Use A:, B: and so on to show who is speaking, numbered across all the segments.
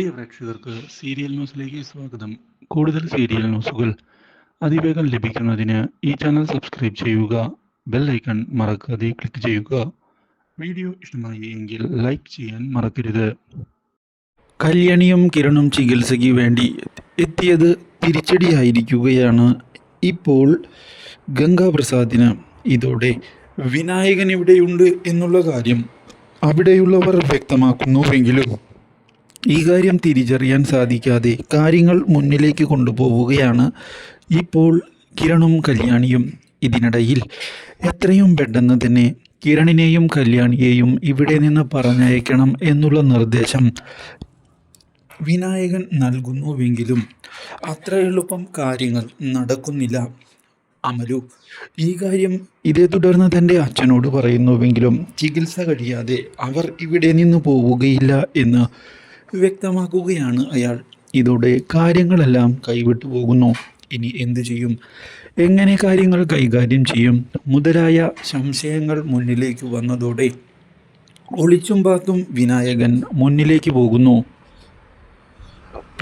A: പ്രിയ പ്രേക്ഷകർക്ക് സീരിയൽ ന്യൂസിലേക്ക് സ്വാഗതം. കൂടുതൽ സീരിയൽ ന്യൂസുകൾ അതിവേഗം ലഭിക്കുന്നതിന് ഈ ചാനൽ സബ്സ്ക്രൈബ് ചെയ്യുക ബെൽ ഐക്കൺ മറക്കാതെ ക്ലിക്ക് ചെയ്യുക. വീഡിയോ ഇഷ്ടമായി എങ്കിൽ ലൈക്ക് ചെയ്യാൻ മറക്കരുത്. കല്യാണിയും കിരണും ചികിത്സയ്ക്ക് വേണ്ടി എത്തിയത് തിരിച്ചടിയായിരിക്കുകയാണ് ഇപ്പോൾ ഗംഗാപ്രസാദിന്. ഇതോടെ വിനായകൻ ഇവിടെയുണ്ട് എന്നുള്ള കാര്യം അവിടെയുള്ളവർ വ്യക്തമാക്കുന്നുവെങ്കിലും ഈ കാര്യം തിരിച്ചറിയാൻ സാധിക്കാതെ കാര്യങ്ങൾ മുന്നിലേക്ക് കൊണ്ടുപോവുകയാണ് ഇപ്പോൾ കിരണും കല്യാണിയും ഇതിനിടയിൽ. എത്രയും പെട്ടെന്ന് തന്നെ കിരണിനെയും കല്യാണിയെയും ഇവിടെ നിന്ന് പറഞ്ഞയക്കണം എന്നുള്ള നിർദ്ദേശം വിനായകൻ നൽകുന്നുവെങ്കിലും അത്ര എളുപ്പം കാര്യങ്ങൾ നടക്കുന്നില്ല. അമലു ഈ കാര്യം ഇതേ തുടർന്ന് തന്റെ അച്ഛനോട് പറയുന്നുവെങ്കിലും ചികിത്സ കഴിയാതെ അവർ ഇവിടെ നിന്ന് പോവുകയില്ല എന്ന് വ്യക്തമാക്കുകയാണ് അയാൾ. ഇതോടെ കാര്യങ്ങളെല്ലാം കൈവിട്ടു പോകുന്നു. ഇനി എന്തു ചെയ്യും? എങ്ങനെ കാര്യങ്ങൾ കൈകാര്യം ചെയ്യും? മുതലായ സംശയങ്ങൾ മുന്നിലേക്ക് വന്നതോടെ ഒളിച്ചും പാത്തും വിനായകൻ മുന്നിലേക്ക് പോകുന്നു.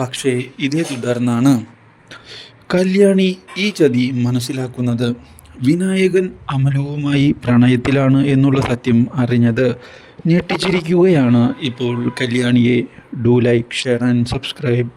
A: പക്ഷേ ഇതേ തുടർന്നാണ് കല്യാണി ഈ ചതി മനസ്സിലാക്കുന്നത്. വിനായകൻ അമലവുമായി പ്രണയത്തിലാണ് എന്നുള്ള സത്യം അറിഞ്ഞത്. ഞെട്ടിച്ചിരിക്കുകയാണ് ഇപ്പോൾ കല്യാണിയെ do like share and subscribe.